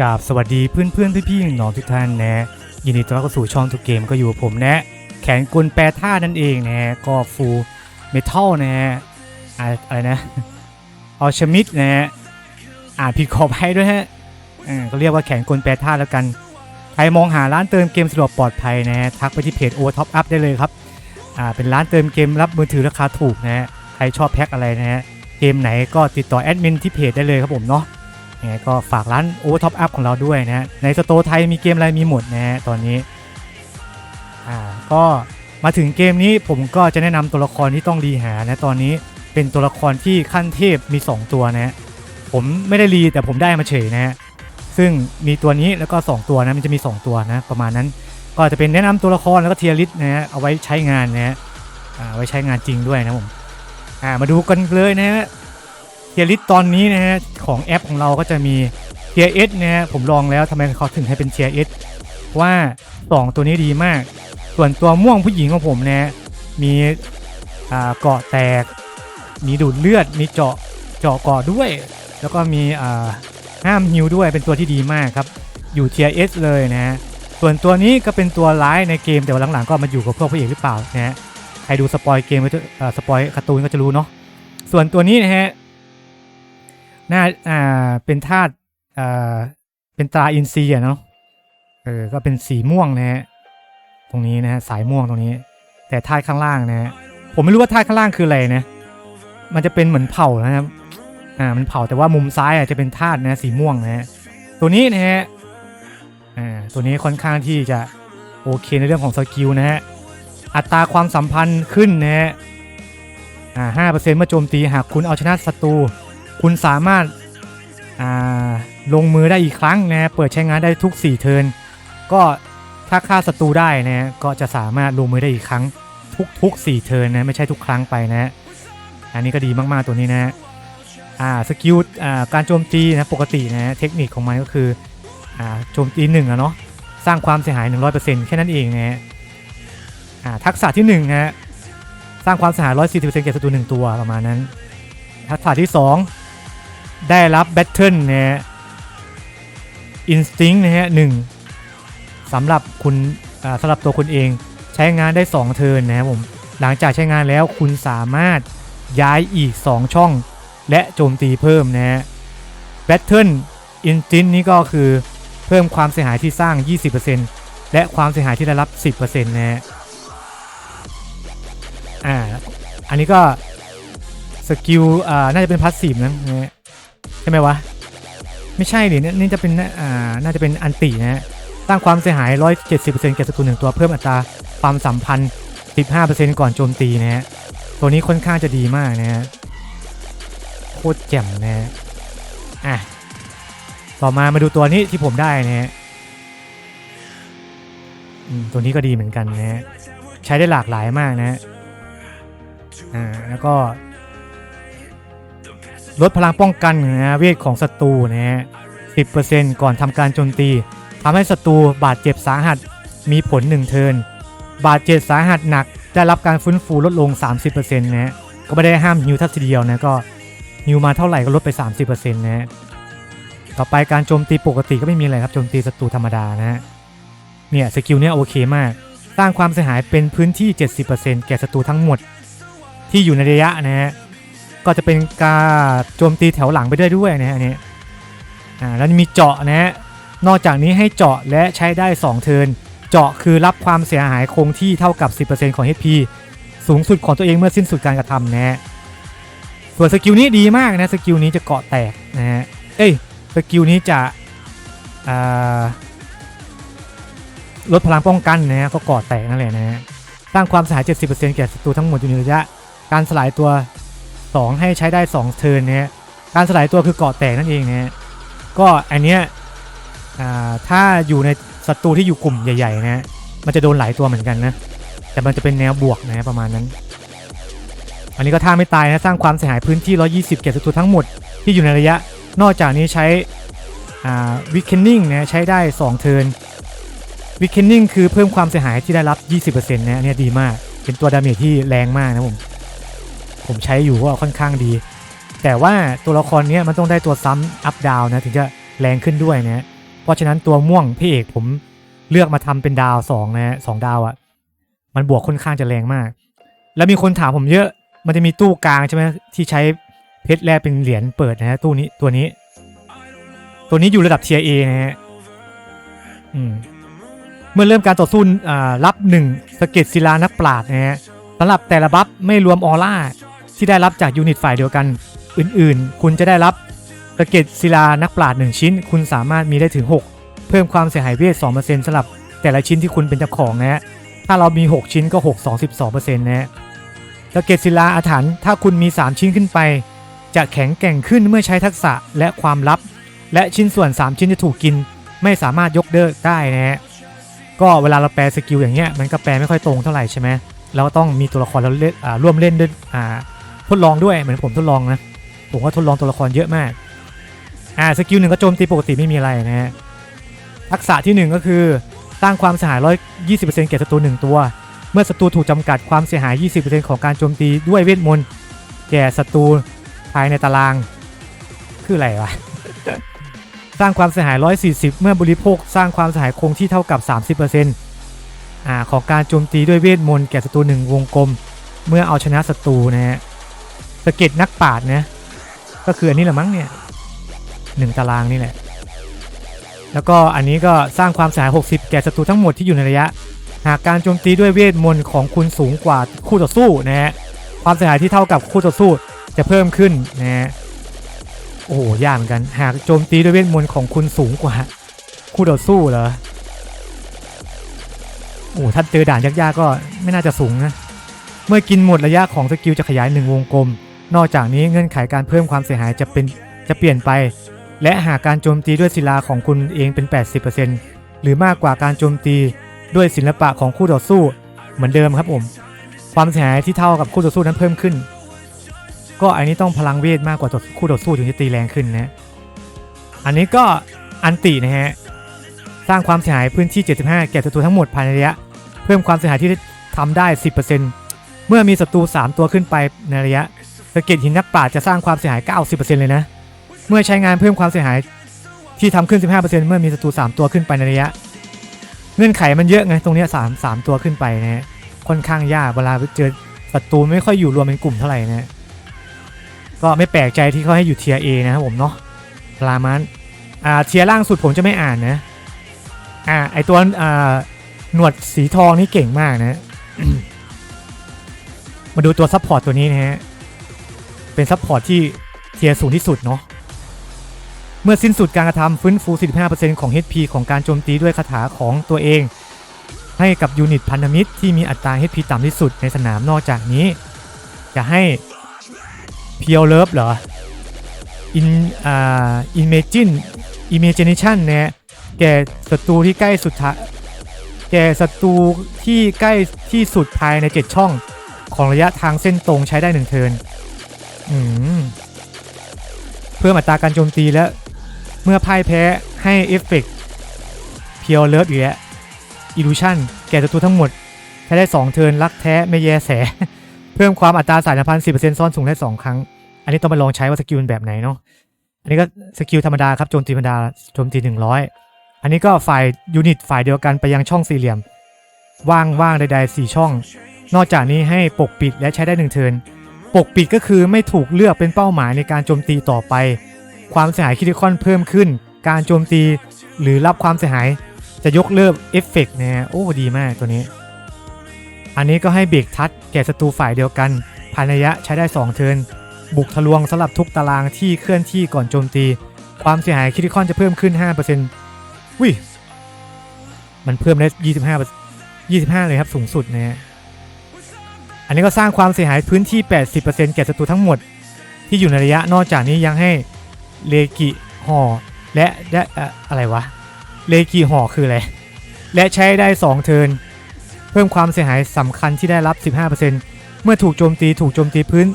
กราบสวัสดีเพื่อนเพื่อนพี่พี่น้องทุกท่านนะยินดีต้อนรับเข้าสู่ช่องทุกเกมก็อยู่กับผมนะ แขนกลแปรท่านั่นเองนะก็ฟูเมทัลนะฮะอะไรนะออชมิดนะฮะอ่านผิดขอให้ด้วยฮะอ่าก็เรียกว่าแขนกลแปรท่าแล้วกัน ใครมองหาร้านเติมเกมสะดวกปลอดภัยนะฮะทักไปที่เพจ o t o p Up ได้เลยครับอ่าเป็นร้านเติมเกมรับมือถือราคาถูกนะฮะใครชอบแพ็คอะไรนะฮะเกมไหนก็ติดต่อแอดมินที่เพจได้เลยครับผมเนาะ ยังไงก็ฝากร้าน o v e r Top Up ของเราด้วยนะฮะในสโตร์ไทยมีเกมอะไรมีหมดนะฮะตอนนี้อ่าก็มาถึงเกมนี้ผมก็จะแนะนำตัวละครที่ต้องรีหานะตอนนี้เป็นตัวละครที่ขั้นเทพมี 2 ตัวนะฮะผมไม่ได้รีแต่ผมได้มาเฉยนะฮะซึ่งมีตัวนี้แล้วก็ 2 ตัวนะมันจะมี 2 ตัวนะประมาณนั้น ก็จะเป็นแนะนำตัวละครแล้วก็เทียริสนะฮะเอาไว้ใช้งานนะฮะอ่าเอาไว้ใช้งานจริงด้วยนะผมอ่ามาดูกันเลยนะฮะ เทียร์ลิสต์ตอนนี้นะฮะของแอปของเราก็จะมีเทียเอสนะฮะผมลองแล้วทำไมเขาถึงให้เป็นเทียเอสว่า 2 ตัวนี้ดีมาก ส่วนตัวม่วงผู้หญิงของผมนะมีเกาะแตก มีดูดเลือด มีเจาะเจาะเกาะด้วย แล้วก็มีห้ามฮิวด้วยเป็นตัวที่ดีมากครับ อยู่เทียเอสเลยนะฮะส่วนตัวนี้ก็เป็นตัวร้ายในเกมแต่ว่าหลังๆก็มาอยู่กับพวกพระเอกหรือเปล่านะฮะใครดูสปอยเกมก็จะสปอยการ์ตูนก็จะรู้เนาะส่วนตัวนี้นะฮะ น่าอ่าเป็นธาตุอ่าเป็นตราอินทรีย์อะเนาะเออก็เป็นสีม่วงนะฮะตรงนี้นะฮะสายม่วงตรงนี้ แต่ธาตุข้างล่างนะฮะผมไม่รู้ว่าธาตุข้างล่างคืออะไรนะ มันจะเป็นเหมือนเผานะครับอ่ามันเผาแต่ว่ามุมซ้ายอะจะเป็นธาตุนะสีม่วงนะฮะตัวนี้นะฮะอ่าตัวนี้ค่อนข้างที่จะโอเคในเรื่องของสกิลนะฮะอัตราความสัมพันธ์ขึ้นนะฮะอ่าห้าเปอร์เซ็นต์เมื่อโจมตีหากคุณเอาชนะศัตรู คุณสามารถาลงมือได้อีกครั้งนะเปิดใช้งานได้ทุก 4 เทิร์นก็ถ้าฆ่าศัตรูได้นะก็จะสามารถลงมือได้อีกครั้งทุกทุก4เทิร์นนะไม่ใช่ทุกครั้งไปนะอันนี้ก็ดีมากๆตัวนี้นะอ่าสกิลอ่าการโจมตีนะปกตินะเทคนิคของมันก็คืออ่าโจมตีหนึ่งอะเนาะสร้างความเสียหาย 100%แค่นั้นเองนะอ่าทักษะที่1นะฮะสร้างความเสียหาย 140%แก่ศัตรูหนึ่งตัวประมาณนั้น ทักษะที่ 2 ได้รับแบตเทิลนะฮะอินสติ้งนะฮะหนึ่งสำหรับคุณอ่าสำหรับตัวคุณเองใช้งานได้ 2 เทิร์นนะครับผมหลังจากใช้งานแล้วคุณสามารถย้ายอีก 2 ช่อง และโจมตีเพิ่มนะฮะแบตเทิลอินสติ้งนี่ก็คือเพิ่มความเสียหายที่สร้าง 20%และความเสียหายที่ได้รับ 10%นะฮะอ่าอันนี้ก็สกิลอ่าน่าจะเป็นพาสซีฟนะนะ ใช่ไหมวะ ไม่ใช่ดิเนี่ยนี่จะเป็นอ่าน่าจะเป็นอันตินะฮะสร้างความเสียหาย 170%แก่ศัตรูหนึ่งตัวเพิ่มอัตราความสัมพันธ์ 15%ก่อนโจมตีนะฮะตัวนี้ค่อนข้างจะดีมากนะฮะโคตรแจ่มนะฮะอะต่อมามาดูตัวนี้ที่ผมได้นะฮะตัวนี้ก็ดีเหมือนกันนะฮะใช้ได้หลากหลายมากนะฮะอ่าแล้วก็ ลดพลังป้องกันนะเวทของศัตรูนะฮะ10%ก่อนทำการโจมตีทำให้ศัตรูบาดเจ็บสาหัสมีผล 1 เทินบาดเจ็บสาหัสหนักได้รับการฟื้นฟูลดลง 30%นะฮะก็ไม่ได้ห้ามฮิวทัทีเดียวนะก็ฮิวมาเท่าไหร่ก็ลดไป 30%นะฮะต่อไปการโจมตีปกติก็ไม่มีอะไรครับโจมตีศัตรูธรรมดานะฮะเนี่ยสกิลเนี่ยโอเคมาก สร้างความเสียหายเป็นพื้นที่ 70%แก่ศัตรูทั้งหมด ที่อยู่ในระยะนะฮะ ก็จะเป็นการโจมตีแถวหลังไปด้วยด้วยนะฮะอันนี้อ่าแล้วมีเจาะนะฮะนอกจากนี้ให้เจาะและใช้ได้ 2 เทิร์นเจาะคือรับความเสียหายคงที่เท่ากับ 10%ของ HP สูงสุดของตัวเองเมื่อสิ้นสุดการกระทำนะฮะส่วนสกิลนี้ดีมากนะสกิลนี้จะเกาะแตกนะฮะเอ้ยสกิลนี้จะลดพลังป้องกันนะฮะก็เกาะแตกนั่นแหละนะฮะสร้างความเสียหาย 70%แก่ศัตรูทั้งหมดอยู่ในระยะการสลายตัว 2 ให้ใช้ได้ 2 เทิร์นนะฮะการสลายตัวคือเกาะแตกนั่นเองนะฮะก็อันเนี้ยอ่าถ้าอยู่ในศัตรูที่อยู่กลุ่มใหญ่ๆนะฮะมันจะโดนหลายตัวเหมือนกันนะ แต่มันจะเป็นแนวบวกนะฮะประมาณนั้น อันนี้ก็ท่าไม่ตายนะสร้างความเสียหายพื้นที่ 120แก่ศัตรูทั้งหมดที่อยู่ในระยะ นอกจากนี้ใช้อ่าวิกเคนนิ่งนะใช้ได้ 2 เทิร์นวิกเคนนิ่งคือเพิ่มความเสียหายที่ได้รับ 20%นะอันเนี้ยดีมาก เป็นตัวดาเมจที่แรงมากนะผม ผมใช้อยู่ก็ค่อนข้างดี แต่ว่าตัวละครนี้มันต้องได้ตัวซ้ำอัพดาวนะถึงจะแรงขึ้นด้วยนะเพราะฉะนั้นตัวม่วงพี่เอกผมเลือกมาทำเป็นดาวสองนะสองดาวอะ่ะ มันบวกค่อนข้างจะแรงมาก แล้วมีคนถามผมเยอะมันจะมีตู้กลางใช่ไหมที่ใช้เพชรแลกเป็นเหรียญเปิดนะฮะตู้นี้ตัวนี้ ตัวนี้อยู่ระดับเทียเอนะฮะอืมเมื่อเริ่มการต่อสู้รับหนึ่งสะเก็ดศิลานักปราชญ์นะฮะสำหรับแต่ละบัฟไม่รวมออร่า ที่ได้รับจากยูนิตฝ่ายเดียวกัน อื่นๆ คุณจะได้รับสะเก็ดศิลานักปราชญ์หนึ่งชิ้น คุณสามารถมีได้ถึง 6 เพิ่มความเสียหายเวท2%สำหรับ แต่ละชิ้นที่คุณเป็นเจ้าของนะฮะถ้าเรามี 6 ชิ้นก็ 6 22%นะฮะสะเก็ดศิลาอาถรรพ์ถ้าคุณมี 3 ชิ้นขึ้นไป จะแข็งแกร่งขึ้นเมื่อใช้ทักษะและความลับ และชิ้นส่วน 3 ชิ้นจะถูกกิน ไม่สามารถยกเลิกได้นะฮะก็เวลาเราแปลสกิลอย่างเงี้ยมันก็แปลไม่ค่อยตรงเท่าไหร่ใช่ไหมเราต้องมีตัวละครเราเล่นร่วมเล่นด้วยอ่า ทดลองด้วยเหมือนผมทดลองนะ ผมก็ทดลองตัวละครเยอะมาก อ่าสกิลหนึ่งก็โจมตีปกติไม่มีอะไรนะฮะทักษะที่หนึ่งก็คือสร้างความเสียหาย 120%แก่ศัตรูหนึ่งตัว เมื่อศัตรูถูกจำกัดความเสียหาย 20%ของการโจมตีด้วยเวทมนต์แก่ศัตรูภายในตาราง คืออะไรวะ สร้างความเสียหาย 140 เมื่อบริโภค สร้างความเสียหายคงที่เท่ากับ 30%อ่าของการโจมตีด้วยเวทมนต์แก่ศัตรูหนึ่งวงกลม เมื่อเอาชนะศัตรูนะฮะ สเก็ดนักปาดนะก็คืออันนี้แหละมั้งเนี่ยหนึ่งตารางนี่แหละ แล้วก็อันนี้ก็สร้างความเสียหาย 60 แก่ศัตรูทั้งหมดที่อยู่ในระยะ หากการโจมตีด้วยเวทมนต์ของคุณสูงกว่าคู่ต่อสู้นะฮะความเสียหายที่เท่ากับคู่ต่อสู้จะเพิ่มขึ้นนะฮะโอ้โหยากเหมือนกัน หากโจมตีด้วยเวทมนต์ของคุณสูงกว่า คู่ต่อสู้เหรอโอ้โหถ้าเจอด่านยากๆก็ไม่น่าจะสูงนะ เมื่อกินหมดระยะของสกิลจะขยายหนึ่งวงกลม นอกจากนี้เงื่อนไขการเพิ่มความเสียหายจะเป็นจะเปลี่ยนไป และหากการโจมตีด้วยศิลาของคุณเองเป็น 80%หรือมากกว่าการโจมตีด้วยศิลปะของคู่ต่อสู้เหมือนเดิมครับผม ความเสียหายที่เท่ากับคู่ต่อสู้นั้นเพิ่มขึ้น ก็อันนี้ต้องพลังเวทมากกว่าต่อคู่ต่อสู้ถึงจะตีแรงขึ้นนะอันนี้ก็อันตินะฮะสร้างความเสียหายพื้นที่ 75 แก่ศัตรูทั้งหมดภายในระยะ เพิ่มความเสียหายที่ทำได้ 10%เมื่อมีศัตรู 3 ตัวขึ้นไปในระยะ สะเก็ดหินนักปราชญ์จะสร้างความเสียหาย 90%เลยนะ เมื่อใช้งานเพิ่มความเสียหายที่ทำขึ้น 15%เมื่อมีศัตรู3 ตัวขึ้นไปในระยะ เงื่อนไขมันเยอะไงตรงนี้ยสามสามตัวขึ้นไปนะฮะค่อนข้างยากเวลาเจอศัตรูไม่ค่อยอยู่รวมเป็นกลุ่มเท่าไหร่นะฮะก็ไม่แปลกใจที่เขาให้อยู่เทีย A นะครับผมเนาะปรามันอ่าเทียล่างสุดผมจะไม่อ่านนะอ่าไอตัวอ่าหนวดสีทองนี่เก่งมากนะ มาดูตัวซัพพอร์ตตัวนี้นะฮะ เป็นซัพพอร์ตที่เทียสูงที่สุดเนาะเมื่อสิ้นสุดการกระทำฟื้นฟู45%ของ HP ของการโจมตีด้วยคาถาของตัวเอง ให้กับยูนิตพันธมิตรที่มีอัตรา HP ต่ำที่สุดในสนามนอกจากนี้ จะให้เพียวเลิฟเหรออินอ่าอินเมจินอิเมจิเนชันเนี่ยแก่ศัตรูที่ใกล้สุดท้ายแก่ศัตรูที่ใกล้ที่สุดภายใน 7 ช่อง ของระยะทางเส้นตรงใช้ได้หนึ่งเทิร์น เพิ่มอัตราการโจมตีและเมื่อพ่ายแพ้ให้เอฟเฟกเพียวเลิฟอยู่แล้วอิลูชันแก่ศัตรูทั้งหมดใช้ได้ 2 เทิร์นรักแท้ไม่แยแส เพิ่มความอัตราสายพันธ์10%ซ่อนสูงได้ 2 ครั้ง อันนี้ต้องไปลองใช้ว่าสกิลเป็นแบบไหนเนาะอันนี้ก็สกิลธรรมดาครับโจมตีธรรมดาโจมตี 100 อันนี้ก็ฝ่ายยูนิตฝ่ายเดียวกันไปยังช่องสี่เหลี่ยม ว่างว่างใดๆ4ช่อง นอกจากนี้ให้ปกปิดและใช้ได้ 1 เทิร์น ปกปิดก็คือไม่ถูกเลือกเป็นเป้าหมายในการโจมตีต่อไป ความเสียหายคิติคอนเพิ่มขึ้น การโจมตีหรือรับความเสียหายจะยกเลิกเอฟเฟกต์นะฮะโอ้ดีมากตัวนี้ อันนี้ก็ให้เบรกทัดแก่ศัตรูฝ่ายเดียวกันภายในระยะใช้ได้ 2 เทิร์นบุกทะลวงสำหรับทุกตารางที่เคลื่อนที่ก่อนโจมตี ความเสียหายคิติคอนจะเพิ่มขึ้น 5%วิมันเพิ่มได้ 25 25 เลยครับสูงสุดนะฮะ อันนี้ก็สร้างความเสียหายพื้นที่ 80%แก่ศัตรูทั้งหมด ที่อยู่ในระยะนอกจากนี้ยังให้เลกิห่อและและอะไรวะเลกิห่อคืออะไร และใช้ได้ 2 เทินเพิ่มความเสียหายสำคัญที่ได้รับ 15%เมื่อถูกโจมตีถูกโจมตีพื้น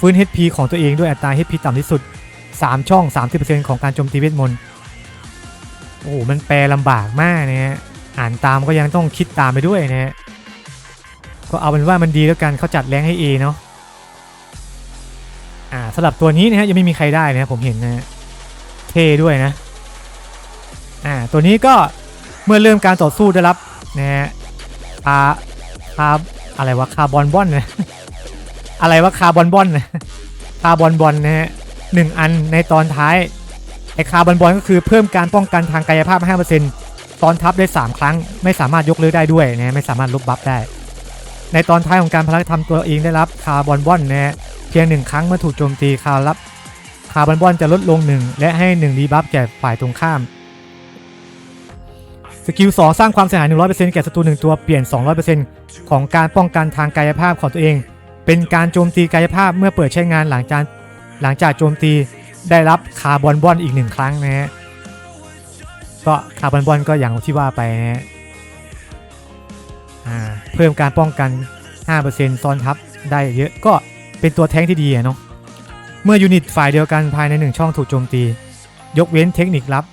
ฟื้น HP ของตัวเองด้วยอัตรา HP ต่ำที่สุด 3 ช่อง 30%ของการโจมตีเวทมนต์โอ้โหมันแปลลำบากมากนะฮะอ่านตามก็ยังต้องคิดตามไปด้วยนะฮะ ก็เอาเป็นว่ามันดีแล้วกันเขาจัดแรงให้ A เนาะอ่าสำหรับตัวนี้นะฮะยังไม่มีใครได้นะผมเห็นนะเทด้วยนะอ่าตัวนี้ก็เมื่อเริ่มการต่อสู้ได้รับนะฮะคาคาอะไรวะคาร์บอนบอนนะอะไรวะคาร์บอนบอนนะคาร์บอนบอลนะฮะหนึ่งอันในตอนท้ายไอคาร์บอนบอลก็คือเพิ่มการป้องกันทางกายภาพ 5%ตอนทับได้ 3 ครั้ง ไม่สามารถยกเลิกได้ด้วยนะฮะไม่สามารถลบบัฟได้ ในตอนท้ายของการพลังทำตัวเองได้รับคาร์บอนบอนนะเพียงหนึ่งครั้งเมื่อถูกโจมตีคาร์รับคาร์บอนบอนจะลดลง 1 และให้1รีบัฟแก่ฝ่ายตรงข้าม สกิล 2 สร้างความเสียหาย 100%แก่ศัตรู1ตัวเปลี่ยน 200%ของการป้องกันทางกายภาพของตัวเอง เป็นการโจมตีกายภาพเมื่อเปิดใช้งานหลังจากหลังจากโจมตีได้รับคาร์บอนบอนอีกหนึ่งครั้งนะฮะก็คาร์บอนบอนก็อย่างที่ว่าไปนะฮะ เพิ่มการป้องกัน 5%ซ้อนทับได้เยอะก็เป็นตัวแท้งที่ดีอะเนาะเมื่อยูนิตฝ่ายเดียวกันภายใน 1 ช่องถูกโจมตี ยกเว้นเทคนิคลับ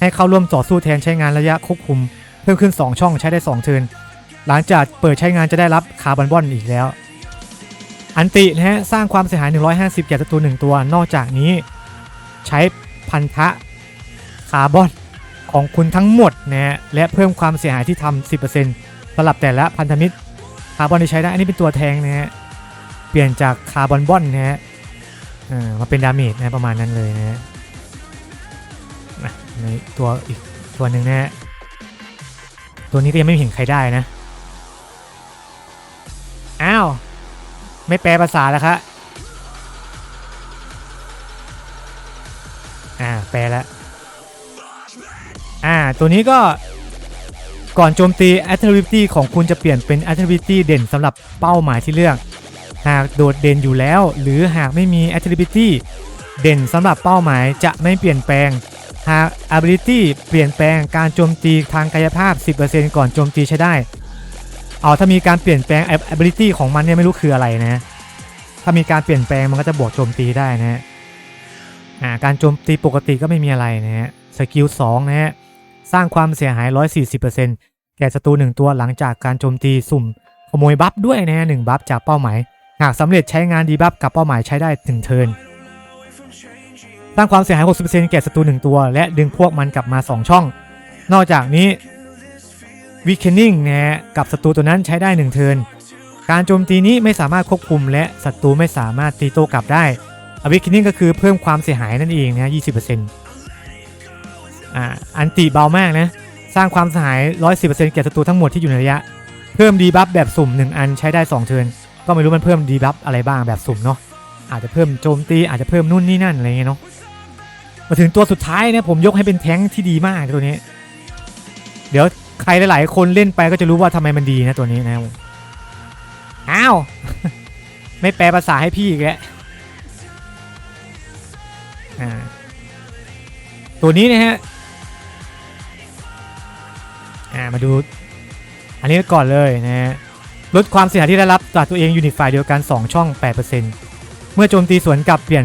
ให้เข้าร่วมต่อสู้แทนใช้งานระยะควบคุม เพิ่มขึ้น 2 ช่องใช้ได้ 2 เทินหลังจากเปิดใช้งานจะได้รับคาร์บอนบอนอีกแล้ว อันตินะฮะสร้างความเสียหาย 150แก่ศัตรู1ตัว นอกจากนี้ใช้พันธะคาร์บอนของคุณทั้งหมดนะฮะและเพิ่มความเสียหายที่ทำ10% สลับแต่ละพันธมิตรคาร์บอนที่ใช้ได้อันนี้เป็นตัวแทงนะฮะเปลี่ยนจากคาร์บอนบอนนะฮะมาเป็นดาเมจนะประมาณนั้นเลยนะฮะอะในตัวอีกตัวหนึ่งนะฮะตัวนี้ก็ยังไม่เห็นใครได้นะอ้าวไม่แปลภาษาแล้วครับอ่าแปลแล้วอ่าตัวนี้ก็ ก่อนโจมตี Attribute ของคุณจะเปลี่ยนเป็น Attribute เด่นสำหรับเป้าหมายที่เลือก หากโดดเด่นอยู่แล้ว หรือหากไม่มี Attribute เด่นสำหรับเป้าหมายจะไม่เปลี่ยนแปลง หาก Ability เปลี่ยนแปลงการโจมตีทางกายภาพ 10%ก่อนโจมตีใช้ได้ เอาถ้ามีการเปลี่ยนแปลง ability ของมันเนี่ยไม่รู้คืออะไรนะ ถ้ามีการเปลี่ยนแปลงมันก็จะบวกโจมตีได้นะฮะการโจมตีปกติก็ไม่มีอะไรนะฮะสกิล2นะฮะ สร้างความเสียหาย 140%แก่ศัตรู1ตัวหลังจากการโจมตีสุ่ม ขโมยบัฟด้วยนะฮะหนึ่งบัฟจากเป้าหมาย หากสำเร็จใช้งานดีบัฟกับเป้าหมายใช้ได้ถึงเทิร์นสร้างความเสียหาย 60%แก่ศัตรู1ตัว และดึงพวกมันกลับมา 2 ช่อง นอกจากนี้วิคเคนนิ่งนะฮะกับศัตรูตัวนั้นใช้ได้1เทิร์นการโจมตีนี้ไม่สามารถควบคุม และศัตรูไม่สามารถตีโต้กลับได้อวิคเคนนิ่งก็คือเพิ่มความเสียหายนั่นเองนะฮะ20% อ่าอันติเบามากนะ สร้างความเสียหาย 110%แก่ศัตรูทั้งหมดที่อยู่ในระยะ เพิ่มดีบัฟแบบสุ่ม 1 อันใช้ได้ 2 เทิร์นก็ไม่รู้มันเพิ่มดีบัฟอะไรบ้างแบบสุ่มเนาะอาจจะเพิ่มโจมตีอาจจะเพิ่มนู่นนี่นั่นอะไรเงี้ยเนาะมาถึงตัวสุดท้ายเนี่ยผมยกให้เป็นแท้งที่ดีมากตัวนี้ เดี๋ยวใครหลายๆ คนเล่นไปก็จะรู้ว่าทำไมมันดีนะตัวนี้นะครับอ้าว ไม่แปลภาษาให้พี่อีกแล้วตัวนี้นะฮะ อ่ามาดูอันนี้ก่อนเลยนะฮะลดความเสียหายที่ได้รับจากตัวเองยูนิตฝ่ายเดียวกัน 2 ช่อง 8%เมื่อโจมตีสวนกลับเปลี่ยน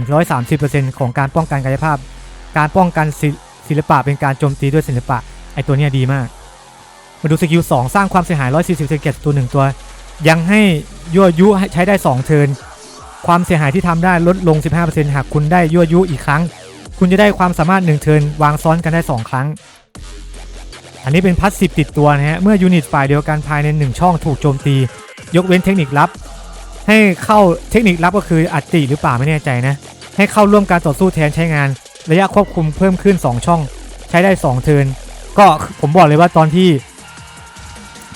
130%ของการป้องกันกายภาพ การป้องกันศิศลปะเป็นการโจมตีด้วยศิลปะ ไอตัวเนี้ยดีมาก มาดูสกิล 2 สร้างความเสียหาย 140เกตตัว 1 ตัว ยังให้ยั่วยุใช้ได้ 2 เทิร์นความเสียหายที่ทำได้ลดลง 15%หากคุณได้ยั่วยุอีกครั้ง คุณจะได้ความสามารถ 1 เทิร์นวางซ้อนกันได้ 2 ครั้ง อันนี้เป็นพัสซีฟติดตัวนะฮะ เมื่อยูนิตฝ่ายเดียวกันภายใน 1 ช่องถูกโจมตี ยกเว้นเทคนิคลับ ให้เข้าเทคนิคลับก็คืออัตติหรือเปล่าไม่แน่ใจนะ ให้เข้าร่วมการต่อสู้แทนใช้งาน ระยะควบคุมเพิ่มขึ้น 2 ช่อง ใช้ได้ 2 เทินก็ผมบอกเลยว่าตอนที่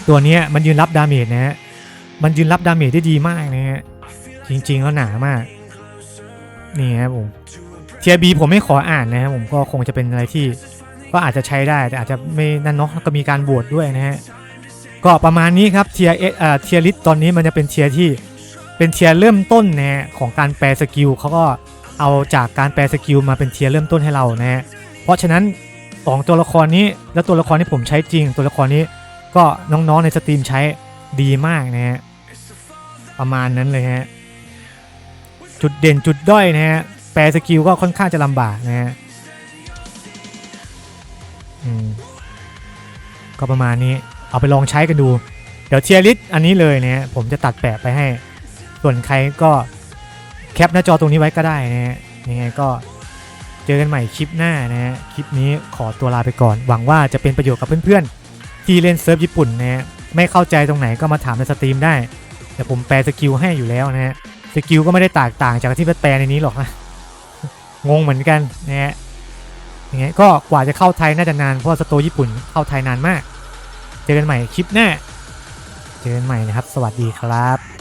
ตัวนี้มันยืนรับดาเมจนะฮะ มันยืนรับดาเมจได้ดีมากนะฮะ จริงๆแล้วหนามากนี่ครับผมเทียบีผมไม่ขออ่านนะครับผมก็คงจะเป็นอะไรที่ ก็อาจจะใช้ได้แต่อาจจะไม่นั่นเนาะก็มีการบวชดด้วยนะฮะก็ประมาณนี้ครับเทียเอ่อเทียลิสตอนนี้มันจะเป็นเทียที่เป็นเทียเริ่มต้นนะฮะของการแปลสกิลเขาก็เอาจากการแปลสกิลมาเป็นเทียเริ่มต้นให้เรานะฮะเพราะฉะนั้นสองตัวละครนี้แล้วตัวละครที่ผมใช้จริง ตัวละครนี้ก็น้องๆในสตรีมใช้ดีมากนะฮะประมาณนั้นเลยฮะจุดเด่นจุดด้อยนะฮะแปลสกิลก็ค่อนข้างจะลำบากนะฮะ ก็ประมาณนี้เอาไปลองใช้กันดู เดี๋ยวเทียริสอันนี้เลยเนะฮะผมจะตัดแปะไปให้ ส่วนใครก็แคปหน้าจอตรงนี้ไว้ก็ได้นะฮะยังไงก็เจอกันใหม่คลิปหน้านะฮะคลิปนี้ขอตัวลาไปก่อน หวังว่าจะเป็นประโยชน์กับเพื่อนๆ ที่เล่นเซิร์ฟญี่ปุ่นนะฮะไม่เข้าใจตรงไหนก็มาถามในสตรีมได้แต่ผมแปลสกิลให้อยู่แล้วนะฮะสกิลก็ไม่ได้แตกต่างจากที่แปลในนี้หรอกนะงงเหมือนกันนะฮะ อย่างเงี้ยก็กว่าจะเข้าไทยน่าจะนานเพราะว่าสโตร์ญี่ปุ่นเข้าไทยนานมาก เจอกันใหม่คลิปหน้า เจอกันใหม่นะครับ สวัสดีครับ